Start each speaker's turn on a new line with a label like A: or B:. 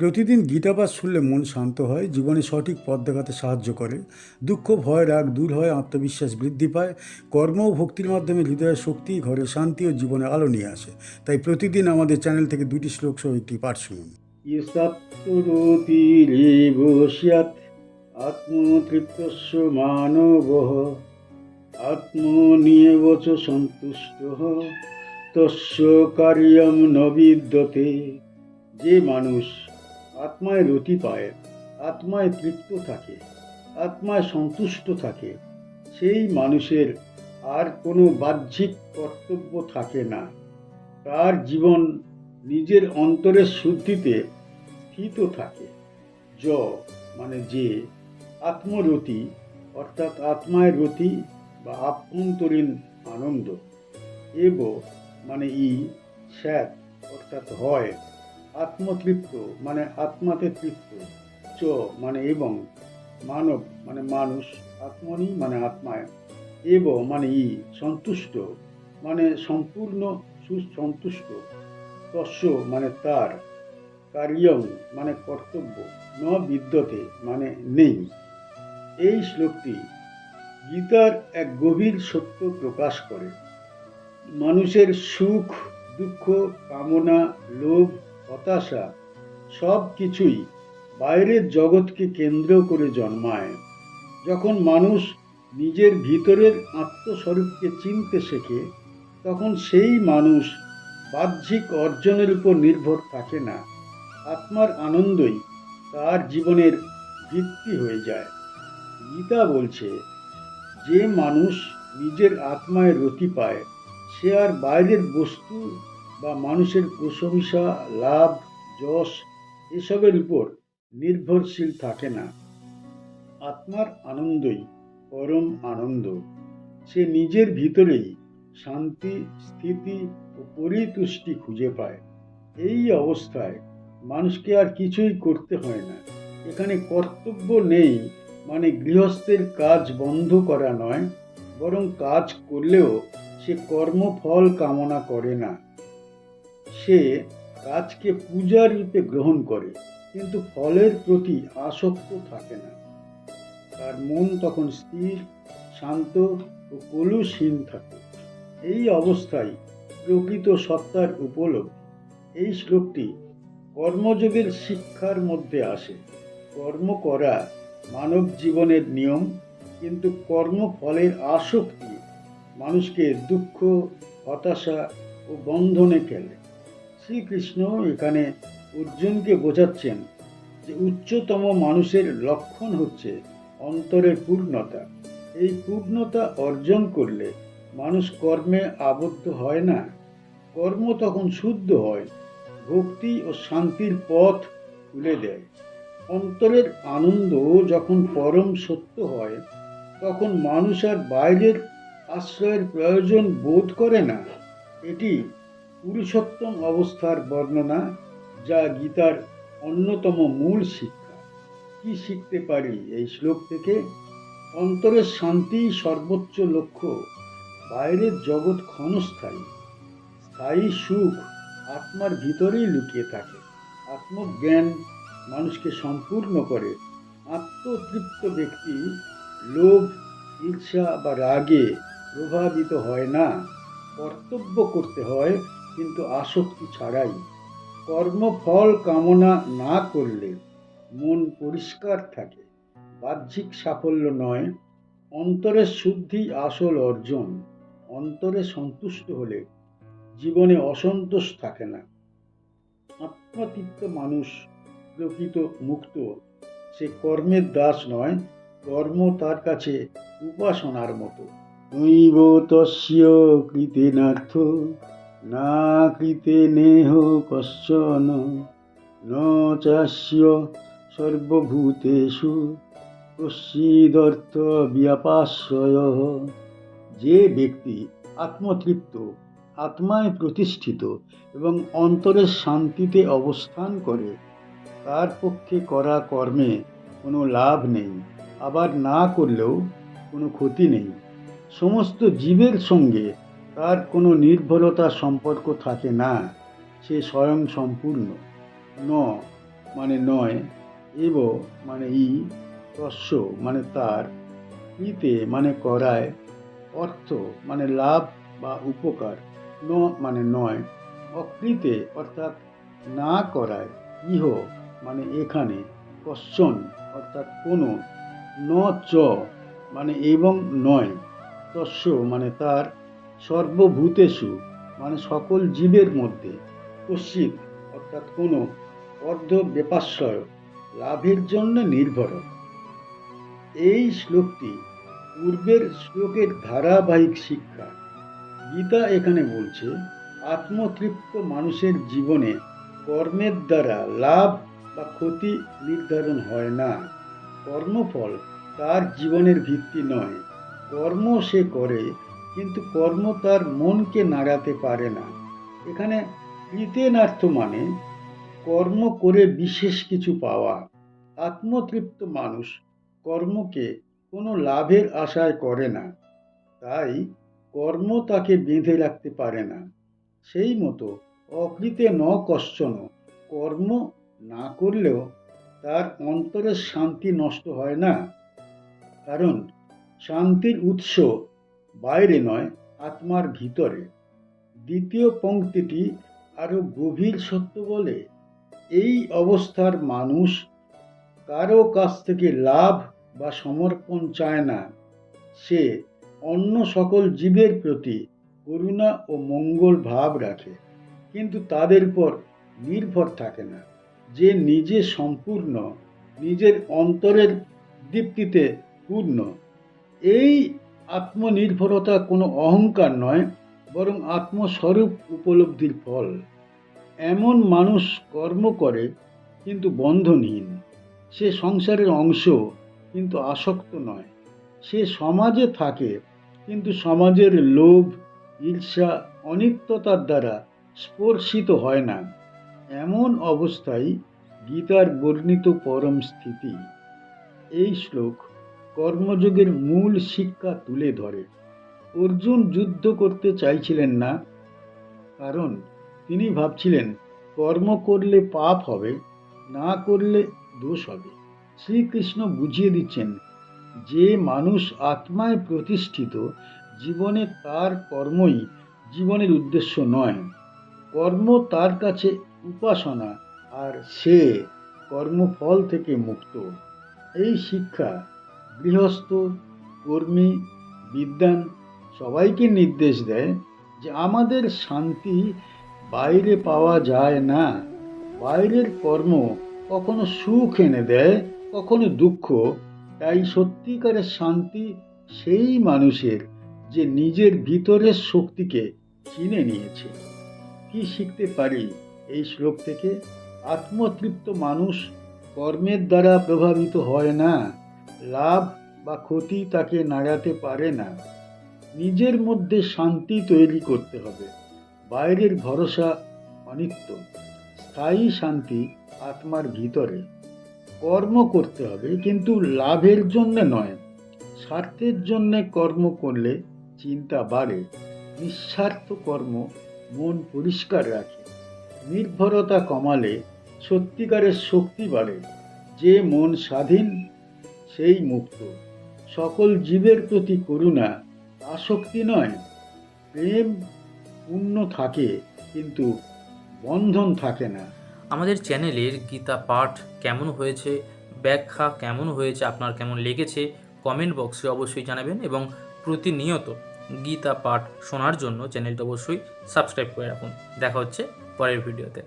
A: প্রতিদিন গীতাপাঠ শুনলে মন শান্ত হয়, জীবনে সঠিক পথ দেখাতে সাহায্য করে। দুঃখ, ভয়, রাগ দূর হয়, আত্মবিশ্বাস বৃদ্ধি পায়। কর্ম ও ভক্তির মাধ্যমে হৃদয়ের শক্তি, ঘরে শান্তি ও জীবনে আলো নিয়ে আসে। তাই প্রতিদিন আমাদের চ্যানেল থেকে দুটি শ্লোক সহ একটি পাঠ শুনুন। আত্মতৃপ্তস্য মানব আত্মনিয়েব সন্তুষ্ট তস্য কার্যম ন বিদ্যতে যে মানুষ আত্মায় রতি পায়, আত্মায় তৃপ্ত থাকে, আত্মায় সন্তুষ্ট থাকে। সেই মানুষের আর কোনো বাহ্যিক কর্তব্য থাকে না। তার জীবন নিজের অন্তরের শুদ্ধিতে স্থিত থাকে। য মানে যে, আত্মরতি, অর্থাৎ আত্মায় রতি বা আভ্যন্তরীণ আনন্দ। এব মানে ই, স্যাত, অর্থাৎ হয়। আত্মতৃপ্ত মানে আত্মাতে তৃপ্ত। চ মানে এবং, মানব মানে মানুষ, আত্মনি মানে আত্মায়। এব মানে ই, সন্তুষ্ট মানে সম্পূর্ণ সুসন্তুষ্ট তস্য মানে তার। কার্যম মানে কর্তব্য, ন বিদ্যতে মানে নেই। এই শ্লোকটি গীতার এক গভীর সত্য প্রকাশ করে। মানুষের সুখ, দুঃখ, কামনা, লোভ হতাশা সব কিছুই বাইরের জগৎকে কেন্দ্র করে জন্মায়। যখন মানুষ নিজের ভিতরের আত্মস্বরূপকে চিনতে শেখে, তখন সেই মানুষ বাহ্যিক অর্জনের উপর নির্ভর থাকে না। আত্মার আনন্দই তার জীবনের ভিত্তি হয়ে যায়। গীতা বলছে, যে মানুষ নিজের আত্মায় রতি পায়, সে আর বাইরের বস্তু বা মানুষের প্রশংসা, লাভ, যশ এসবের উপর নির্ভরশীল থাকে না। আত্মার আনন্দই পরম আনন্দ। সে নিজের ভিতরেই শান্তি, স্থিতি ও পরিতুষ্টি খুঁজে পায়। এই অবস্থায় মানুষকে আর কিছুই করতে হয় না। এখানে কর্তব্য নেই মানে গৃহস্থের কাজ বন্ধ করা নয়, বরং কাজ করলেও সে কর্মফল কামনা করে না। সে কাজকে পূজার রূপে গ্রহণ করে, কিন্তু ফলের প্রতি আসক্ত থাকে না। তার মন তখন স্থির, শান্ত ও কলুষহীন থাকে। এই অবস্থায় প্রকৃত সত্তার উপলব্ধি। এই শ্লোকটি কর্মযোগের শিক্ষার মধ্যে আসে। কর্ম করা মানব জীবনের নিয়ম, কিন্তু কর্মফলের আসক্তি মানুষকে দুঃখ, হতাশা ও বন্ধনে ফেলে। শ্রীকৃষ্ণ এখানে অর্জুনকে বোঝাচ্ছেন যে উচ্চতম মানুষের লক্ষণ হচ্ছে অন্তরের পূর্ণতা। এই পূর্ণতা অর্জন করলে মানুষ কর্মে আবদ্ধ হয় না। কর্ম তখন শুদ্ধ হয়, ভক্তি ও শান্তির পথ খুলে দেয়। অন্তরের আনন্দ যখন পরম সত্য হয়, তখন মানুষ আর বাইরের আশ্রয়ের প্রয়োজন বোধ করে না। এটি পুরুষোত্তম অবস্থার বর্ণনা যা গীতার অন্যতম মূল শিক্ষা। কি শিখতে পারি এই শ্লোক থেকে? অন্তরের শান্তি সর্বোচ্চ লক্ষ্য, বাইরের জগৎ ক্ষণস্থায়ী। স্থায়ী সুখ আত্মার ভিতরেই লুকিয়ে থাকে। আত্মজ্ঞান মানুষকে সম্পূর্ণ করে। আত্মতৃপ্ত ব্যক্তি লোভ, ঈর্ষা বা রাগে প্রভাবিত হয় না। কর্তব্য করতে হয় কিন্তু আসক্তি ছাড়াই। কর্মফল কামনা না করলে মন পরিষ্কার থাকে। বাহ্যিক সাফল্য নয় অন্তরের শুদ্ধি আসল অর্জন। অন্তরে সন্তুষ্ট হলে জীবনে অসন্তোষ থাকে না। আত্মতৃপ্ত মানুষ প্রকৃত মুক্ত। সে কর্মের দাস নয়, কর্ম তার কাছে উপাসনার মতো। নৈব তস্য কৃতেনার্থ। না কৃতে নেহ কশ্চন ন চাস্য সর্বভূতেষু কশ্চিদর্থ ব্যাপাশ্রয়। যে ব্যক্তি আত্মতৃপ্ত, আত্মায় প্রতিষ্ঠিত এবং অন্তরের শান্তিতে অবস্থান করে, তার পক্ষে করা কর্মে কোনো লাভ নেই, আবার না করলেও কোনো ক্ষতি নেই। সমস্ত জীবের সঙ্গে তার কোনো নির্ভরতা সম্পর্ক থাকে না, সে স্বয়ং সম্পূর্ণ। ন মানে নয়, এব মানে ই, তস্য মানে তার, ইতে মানে করায়, অর্থ মানে লাভ বা উপকার। ন মানে নয়, অকৃতে অর্থাৎ না করায়, ইহ মানে এখানে, কশ্চন অর্থাৎ কোনো। ন চ মানে এবং নয়, তস্য মানে তার সর্বভূতেষু মানে সকল জীবের মধ্যে কশ্চিত অর্থাৎ কোনো অর্ধ বেপাশ্রয়, লাভের জন্য নির্ভর এই শ্লোকটি পূর্বের শ্লোকের ধারাবাহিক শিক্ষা। গীতা এখানে বলছে, আত্মতৃপ্ত মানুষের জীবনে কর্মের দ্বারা লাভ বা ক্ষতি নির্ধারণ হয় না। কর্মফল তার জীবনের ভিত্তি নয়। কর্ম সে করে কিন্তু কর্ম তার মনকে নাড়াতে পারে না। এখানে কৃতেনার্থ মানে কর্ম করে বিশেষ কিছু পাওয়া। আত্মতৃপ্ত মানুষ কর্মকে কোনো লাভের আশায় করে না। তাই কর্ম তাকে বেঁধে রাখতে পারে না। সেই মতো অকৃতে ন কশ্চন কর্ম না করলেও তার অন্তরের শান্তি নষ্ট হয় না। কারণ শান্তির উৎস বাইরে নয়, আত্মার ভিতরে। দ্বিতীয় পংক্তিটি আরও গভীর সত্য বলে, এই অবস্থার মানুষ কারও কাছ থেকে লাভ বা সমর্পণ চায় না। সে অন্য সকল জীবের প্রতি করুণা ও মঙ্গল ভাব রাখে, কিন্তু তাদের উপর নির্ভর থাকে না। যে নিজে সম্পূর্ণ, নিজের অন্তরের দীপ্তিতে পূর্ণ, এই আত্মনির্ভরতা কোনো অহংকার নয়, বরং আত্মস্বরূপ উপলব্ধির ফল। এমন মানুষ কর্ম করে, কিন্তু বন্ধনহীন। সে সংসারের অংশ, কিন্তু আসক্ত নয়। সে সমাজে থাকে, কিন্তু সমাজের লোভ, ঈর্ষা, অনিত্যতার দ্বারা স্পর্শিত হয় না। এমন অবস্থায় গীতার বর্ণিত পরম স্থিতি। এই শ্লোক কর্মযোগের মূল শিক্ষা তুলে ধরে। অর্জুন যুদ্ধ করতে চাইছিলেন না, কারণ তিনি ভাবছিলেন, কর্ম করলে পাপ হবে, না করলে দোষ হবে। শ্রীকৃষ্ণ বুঝিয়ে দিচ্ছেন, যে মানুষ আত্মায় প্রতিষ্ঠিত, জীবনে তার কর্মই জীবনের উদ্দেশ্য নয়। কর্ম তার কাছে উপাসনা, আর সে কর্মফল থেকে মুক্ত। এই শিক্ষা গৃহস্থ, কর্মী বিদ্যান সবাইকে নির্দেশ দেয় যে আমাদের শান্তি বাইরে পাওয়া যায় না। বাইরের কর্ম কখনো সুখ এনে দেয়, কখনো দুঃখ। তাই সত্যিকারের শান্তি সেই মানুষের যে নিজের ভিতরের শক্তিকে চিনে নিয়েছে। কি শিখতে পারি এই শ্লোক থেকে? আত্মতৃপ্ত মানুষ কর্মের দ্বারা প্রভাবিত হয় না। লাভ বা ক্ষতি তাকে নাড়াতে পারে না। নিজের মধ্যে শান্তি তৈরি করতে হবে। বাইরের ভরসা অনিত্য। স্থায়ী শান্তি আত্মার ভিতরে। কর্ম করতে হবে, কিন্তু লাভের জন্য নয়। স্বার্থের জন্য কর্ম করলে চিন্তা বাড়ে। নিঃস্বার্থ কর্ম মন পরিষ্কার রাখে। নির্ভরতা কমালে সত্যিকারের শক্তি বাড়ে। যে মন স্বাধীন সেই মুক্ত। সকল জীবের প্রতি করুণা আসক্তি নয়। প্রেম পূর্ণ থাকে, কিন্তু বন্ধন থাকে না।
B: আমাদের চ্যানেলের গীতা পাঠ কেমন হয়েছে, ব্যাখ্যা কেমন হয়েছে, আপনার কেমন লেগেছে কমেন্ট বক্সে অবশ্যই জানাবেন এবং প্রতিনিয়ত গীতা পাঠ শোনার জন্য চ্যানেলটা অবশ্যই সাবস্ক্রাইব করে রাখুন। দেখা হচ্ছে পরের ভিডিওতে